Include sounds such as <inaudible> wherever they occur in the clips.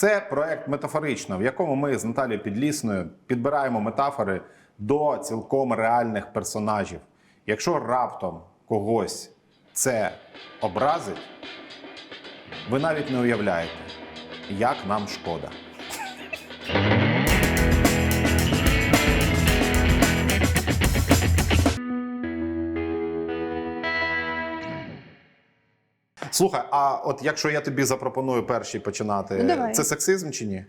Це проект метафорично, в якому ми з Наталією Підлісною підбираємо метафори до цілком реальних персонажів. Якщо раптом когось це образить, ви навіть не уявляєте, як нам шкода. Слухай, а от якщо я тобі запропоную перший починати, Ну, давай. це сексизм чи ні?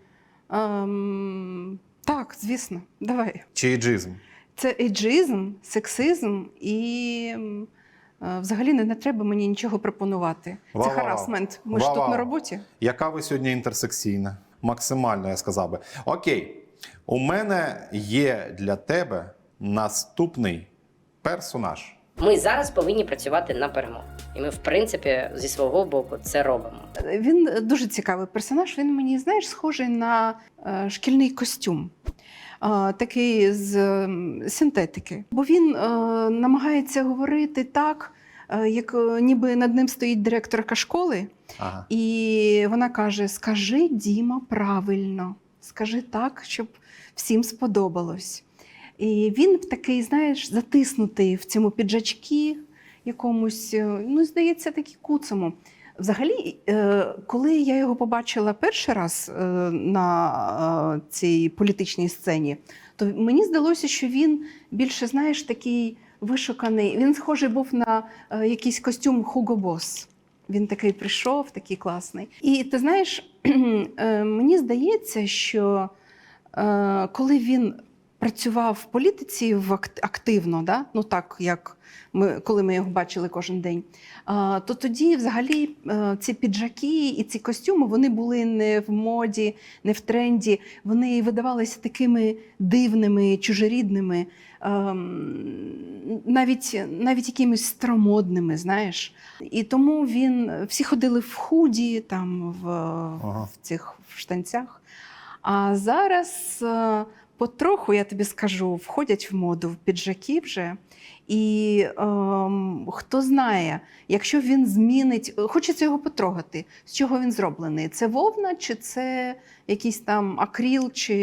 Ем, так, звісно, давай. Чи іджизм? Це ейджизм, сексизм і е, взагалі не, не треба мені нічого пропонувати. Вау, Це харасмент. Ми ж тут на роботі. Яка ви сьогодні інтерсекційна? Максимально, я сказав би. Окей, у мене є для тебе наступний персонаж. Ми зараз повинні працювати на перемогу. І ми, в принципі, зі свого боку це робимо. Він дуже цікавий персонаж. Він мені, знаєш, схожий на е, шкільний костюм. Е, Такий з синтетики. Бо він е, намагається говорити так, е, як е, ніби над ним стоїть директорка школи, Ага. і вона каже: Скажи, Діма, правильно, скажи так, щоб всім сподобалось. І він такий, знаєш, затиснутий в цьому піджачці якомусь, е, ну, здається, такий куцому. Взагалі, е, коли я його побачила перший раз е, на цій політичній сцені, то мені здалося, що він більше, знаєш, такий вишуканий. Він схожий був на якийсь костюм Hugo Boss. Він такий прийшов, такий класний. І ти знаєш, <clears throat> мені здається, що коли він працював в політиці в активно, да? ну так як ми, коли ми його бачили кожен день, то тоді взагалі е, ці піджаки і ці костюми вони були не в моді, не в тренді. Вони видавалися такими дивними, чужорідними, ем, навіть, навіть якимись старомодними, знаєш. І тому він всі ходили в худі, там в, Ага. в цих в штанцях. А зараз е, потроху, я тобі скажу, входять в моду в піджаки вже. І ем, хто знає, якщо він змінить, хочеться його потрогати, з чого він зроблений? Це вовна, чи це якийсь там акріл, чи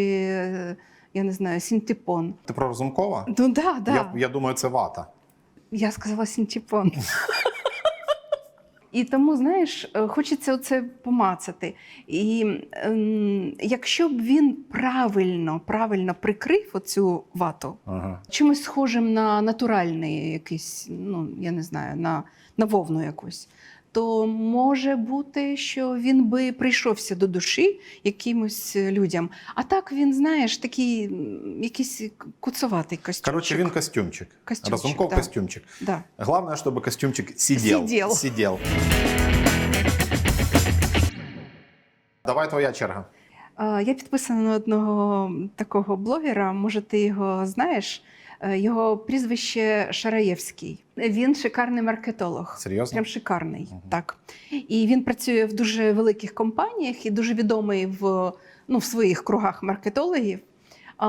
я не знаю, синтепон? Ти про Разумкова? Ну да, да. Я, я думаю, це вата. Я сказала синтепон. <laughs> І тому, знаєш, е, хочеться оце помацати. І ем, якщо б він правильно, правильно прикрив оцю вату, Ага. чимось схожим на натуральний якийсь, ну я не знаю, на, на вовну якусь, то може бути, що він би прийшовся до душі якимось людям. А так він, знаєш, такий якийсь куцоватий костюм. Коротше, він костюмчик. Костюмчик, Разумков да. костюмчик. Да. Главное, чтобы костюмчик сидел. Сидел. Сидел. Давай твоя черга. Е, Я підписана на одного такого блогера. Може, ти його знаєш? Е, Його прізвище Шараєвський. Він шикарний маркетолог. Серйозно? Прям шикарний, Угу. так. І він працює в дуже великих компаніях і дуже відомий в, ну, в своїх кругах маркетологів. А,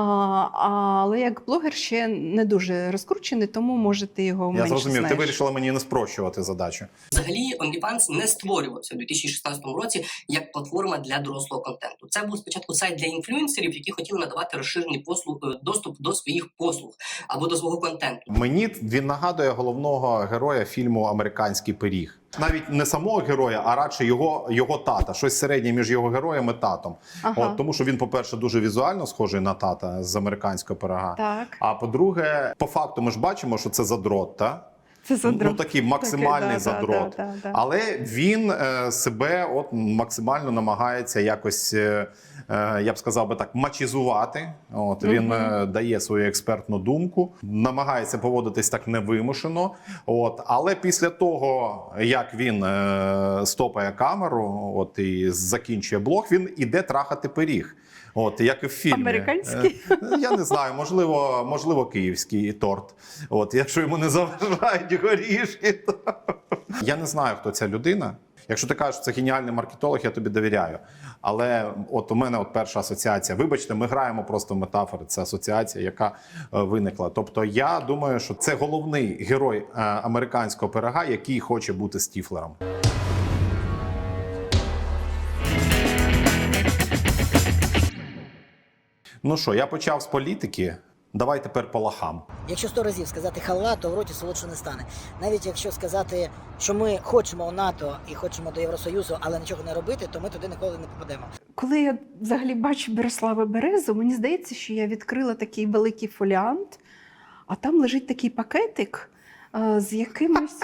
але як блогер ще не дуже розкручений, тому можете його Я менше зрозумів, знаєш. ти вирішила мені не спрощувати задачу. Взагалі, OnlyFans не створювався у 2016 році як платформа для дорослого контенту. Це був спочатку сайт для інфлюенсерів, які хотіли надавати розширений послуг е, доступ до своїх послуг або до свого контенту. Мені він нагадує головного героя фільму Американський пиріг. Навіть не самого героя, а радше його, його тата. Щось середнє між його героєм і татом. Ага. От, тому що він, по-перше, дуже візуально схожий на тата з американського пирога. Так, А по-друге, по факту ми ж бачимо, що це задрот, та? Це задрот. Ну такий максимальний Такий, да, задрот. да, да, да. Але він е, себе от максимально намагається якось, е, е, я б сказав би так, мачізувати. От він е, дає свою експертну думку, намагається поводитись так невимушено. От, але після того, як він е, стопає камеру, от і закінчує блог, він іде трахати пиріг. От як і в фільмі. Американський? Е, Я не знаю, можливо, можливо, київський торт. От, якщо йому не заважають горішки, то я не знаю, хто ця людина. Якщо ти кажеш, це геніальний маркетолог, я тобі довіряю. Але от у мене от перша асоціація. Вибачте, ми граємо просто в метафори. Це асоціація, яка е, виникла. Тобто, я думаю, що це головний герой е, американського пирога, який хоче бути стіфлером. Ну що, я почав з політики. Давай тепер по лахам. Якщо сто разів сказати халва, то в роті солодше не стане. Навіть якщо сказати, що ми хочемо у НАТО і хочемо до Євросоюзу, але нічого не робити, то ми туди ніколи не попадемо. Коли я взагалі бачу Береслава Березу, мені здається, що я відкрила такий великий фоліант, а там лежить такий пакетик е, з якимось.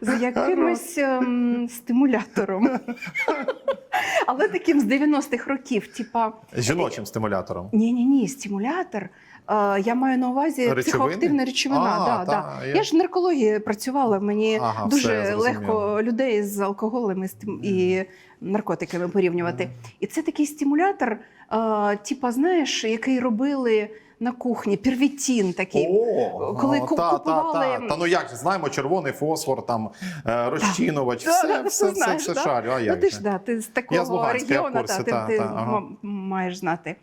З якимось ем, стимулятором. <laughs> Але таким з 90-х років, типа Жіночим стимулятором. ні, ні, ні, стимулятор. Е, я маю на увазі Речовини? психоактивна речовина. А, да, та, да. я- Я... ж в наркології працювала. Мені Ага, все, дуже зрозуміло. легко людей з алкоголем і, стим... і наркотиками порівнювати. І це такий стимулятор, е, типа, знаєш, який робили на кухні, первітін такий. О, коли о, та, купували- Та, та. та ну як же, знаємо, червоний фосфор, там, е, розчинувач, все, да, все, все, знаєш, все да? шарю. А Ну ти ж да, ти з такого регіону, курсі, та, ти, та, ти та, ага. маєш знати.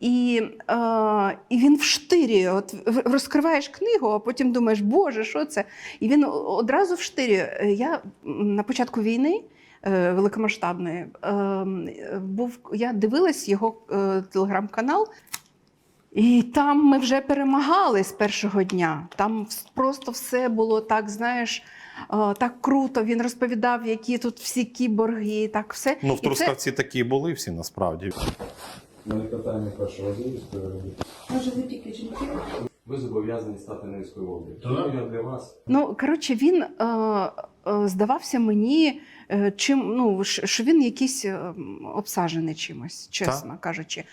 І, е, і він в штирі, от розкриваєш книгу, а потім думаєш, Боже, що це? І він одразу в штирі. Е, Я на початку війни е, великомасштабної е, був, я дивилась його е, телеграм-канал. І там ми вже перемагали з першого дня. Там просто все було так, знаєш, е, так круто. Він розповідав, які тут всі кіборги, так все. Ну, в Трускавці це- такі були всі насправді. На питання першого дня. Може, ви тільки жінки? Ви зобов'язані стати низькою обрію. Тому я для вас Ну, коротше, він е, е, здавався мені, е, чим, ну, що він якийсь е, обсажений чимось, чесно кажучи.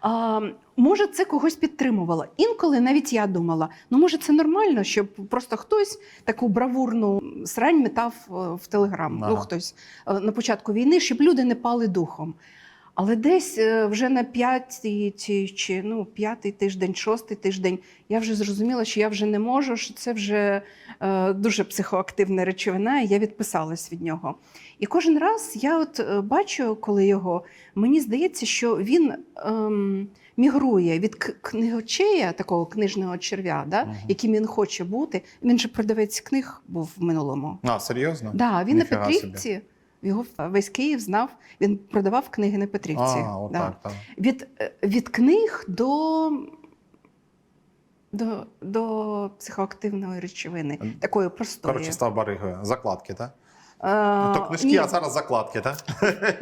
А, може, це когось підтримувало. Інколи навіть я думала, ну може, це нормально, щоб просто хтось таку бравурну срань метав е, в телеграм. Ну, Ага. хтось е, на початку війни, щоб люди не пали духом. Але десь е, вже на п'ятий чи, чи ну, п'ятий тиждень, шостий тиждень я вже зрозуміла, що я вже не можу, що це вже е, дуже психоактивна речовина, і я відписалась від нього. І кожен раз я от е, бачу, коли його, мені здається, що він ем, мігрує від книгочея, такого книжного черв'я, да, Мгм. яким він хоче бути. Він же продавець книг був в минулому. А, серйозно? Да, він Ніфіга на Петрівці. Його весь Київ знав. Він продавав книги на Петрівці. А, от да. так, так. Від, е, від книг до, до, до психоактивної речовини, такої простої. Коротше, став баригою. Закладки, так? Е, То книжки, ні, а зараз закладки, так?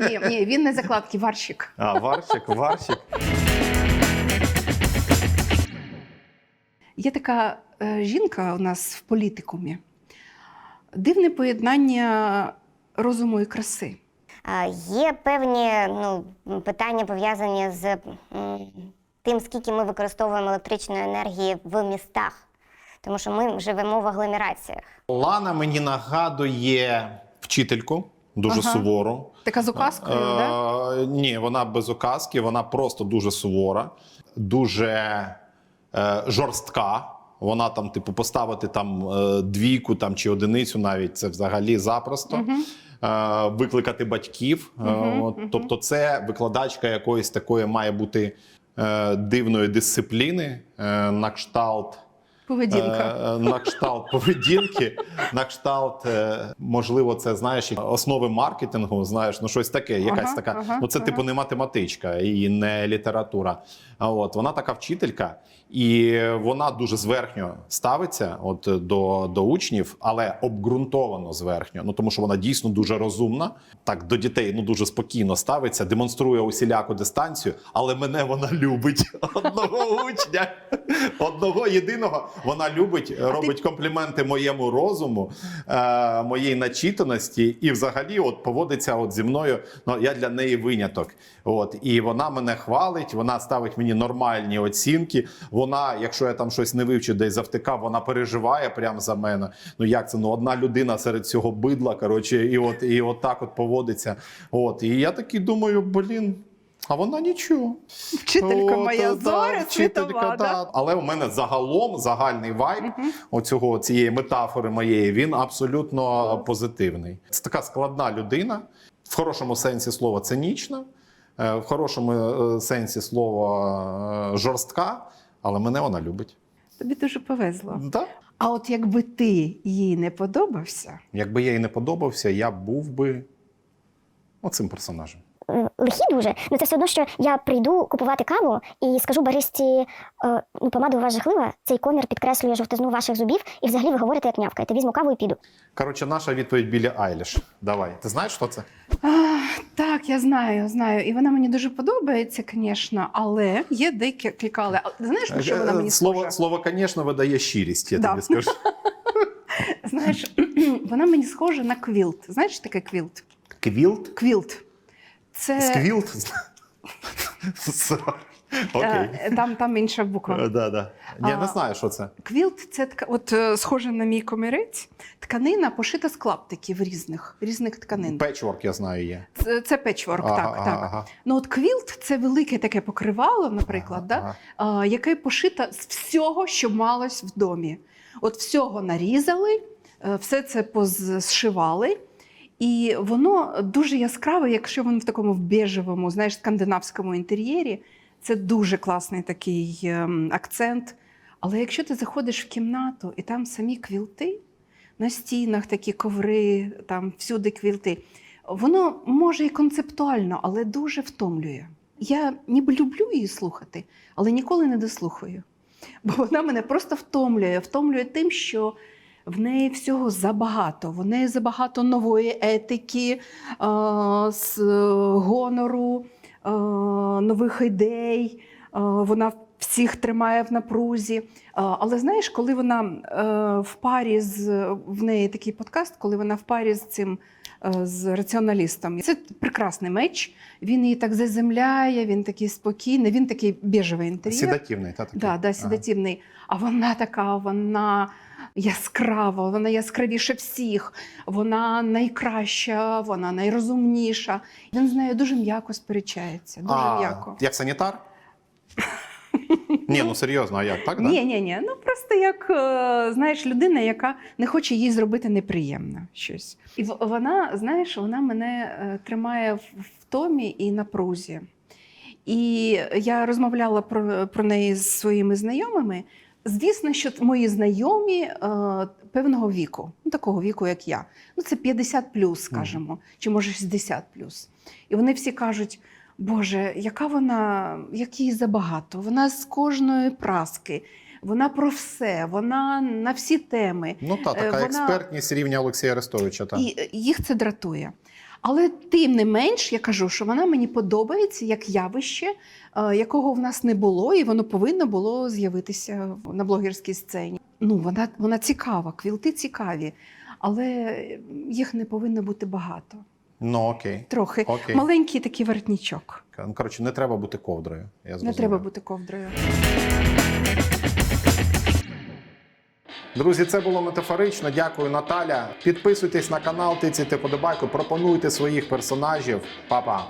ні, ні, він не закладки, варщик. А, варщик, варщик. Є така е, жінка у нас в політикумі. Дивне поєднання розуму і краси. Є певні ну, питання пов'язані з тим, скільки ми використовуємо електричної енергії в містах, тому що ми живемо в агломераціях. Лана мені нагадує вчительку, дуже Ага. сувору. Така з указкою, Е, да? Ні, вона без указки, вона просто дуже сувора, дуже е, жорстка. Вона там, типу, поставити там е, двійку там, чи одиницю навіть це взагалі запросто. Мгм. Е, викликати батьків. Угу. Тобто, це викладачка якоїсь такої має бути е, дивної дисципліни, на кшталт. Поведінка. Е, на кшталт поведінки, на кшталт, е, можливо, це знаєш, основи маркетингу, знаєш, ну щось таке, якась Ага, така. ага, ну це ага. типу не математичка і не література. А от вона така вчителька, і вона дуже зверхньо ставиться от до, до учнів, але обґрунтовано зверхньо. Ну тому що вона дійсно дуже розумна. Так до дітей ну дуже спокійно ставиться, демонструє усіляку дистанцію, але мене вона любить <laughs> одного учня, одного єдиного. Вона любить, робить компліменти моєму розуму, е, моїй начитаності, і взагалі от поводиться от зі мною. Ну я для неї виняток. От і вона мене хвалить, вона ставить мені нормальні оцінки. Вона, якщо я там щось не вивчу, десь завтикав, вона переживає прямо за мене. Ну як це? Ну одна людина серед цього бидла. Коротше, і от і от так от поводиться. От і я такий думаю, блін. А вона нічого. Вчителька От, моя да, зоря вчителька, світова. Да? да. Але у мене загалом загальний вайб оцього цієї метафори моєї він абсолютно позитивний. Це така складна людина, в хорошому сенсі слова цинічна, е, в хорошому е, сенсі слова е, жорстка, але мене вона любить. Тобі дуже повезло. Да? А от якби ти їй не подобався, Якби я їй не подобався, я був би оцим персонажем. Лихі дуже, ну це все одно, що я прийду купувати каву і скажу баристі, е, ну помада у вас жахлива, цей комір підкреслює жовтизну ваших зубів, і взагалі ви говорите як нявкаєте. Візьму каву і піду. Коротше, наша відповідь Білі Айліш. Давай. Ти знаєш, що це? А, так, я знаю, знаю. І вона мені дуже подобається, звісно, але є декілька але. А Знаєш, що вона мені Е, слово, схожа? слово, звісно, видає щирість, я Да. тобі скажу. <laughs> Знаєш, <clears throat> вона мені схожа на квілт. Знаєш, що таке квілт? Квілт? Квілт. Це Сквілт? <laughs> Окей. е, там, там інша буква. Е, Да, да. Ні, не знаю, що це. Квілт це така, от е, схоже на мій комірець. Тканина пошита з клаптиків різних, різних тканин. Печворк, я знаю, є. Це, це печворк, Ага, так, ага, так. ага. Ну от квілт це велике таке покривало, наприклад, Ага, да? а, яке пошито з всього, що малось в домі. От всього нарізали, все це позшивали. І воно дуже яскраве, якщо воно в такому бежевому, знаєш, скандинавському інтер'єрі. Це дуже класний такий ем, акцент. Але якщо ти заходиш в кімнату і там самі квілти, на стінах такі коври, там всюди квілти, воно може і концептуально, але дуже втомлює. Я ніби люблю її слухати, але ніколи не дослухаю. Бо вона мене просто втомлює, втомлює тим, що в неї всього забагато. В неї забагато нової етики, е, з гонору, е, нових ідей. Е, Вона всіх тримає в напрузі. Е, Але знаєш, коли вона е, в парі з в неї такий подкаст, коли вона в парі з цим е, з раціоналістом, це прекрасний меч. Він її так заземляє, він такий спокійний, він такий біжевий інтер'єр. Седативний, та такий. Да, да, седативний. А вона така, вона яскрава, вона яскравіше всіх, вона найкраща, вона найрозумніша. Він з нею дуже м'яко сперечається. Дуже А, м'яко. Як санітар? Ні, ну серйозно, а як? Так. Ні, ні, ні. Ну просто як е, знаєш, людина, яка не хоче їй зробити неприємне щось. І вона, знаєш, вона мене е, тримає в в томі і напрузі. І я розмовляла про, про неї з своїми знайомими. Звісно, що мої знайомі е, певного віку, ну такого віку, як я. Ну, це 50 плюс, скажімо, чи може 60 плюс. І вони всі кажуть: Боже, яка вона, як її забагато. Вона з кожної праски, вона про все, вона на всі теми. Ну та Е, така вона- експертність рівня Олексія Арестовича. Та. І е, їх це дратує. Але тим не менш, я кажу, що вона мені подобається як явище, е, якого в нас не було, і воно повинно було з'явитися на блогерській сцені. Ну, вона, вона цікава, квілти цікаві, але їх не повинно бути багато. Ну окей. Трохи Окей. маленький такий воротничок. Ну, Коротше, не треба бути ковдрою. Я Не треба бути ковдрою. Друзі, це було метафорично. Дякую, Наталя. Підписуйтесь на канал, тицяйте подобайку, пропонуйте своїх персонажів. Па-па.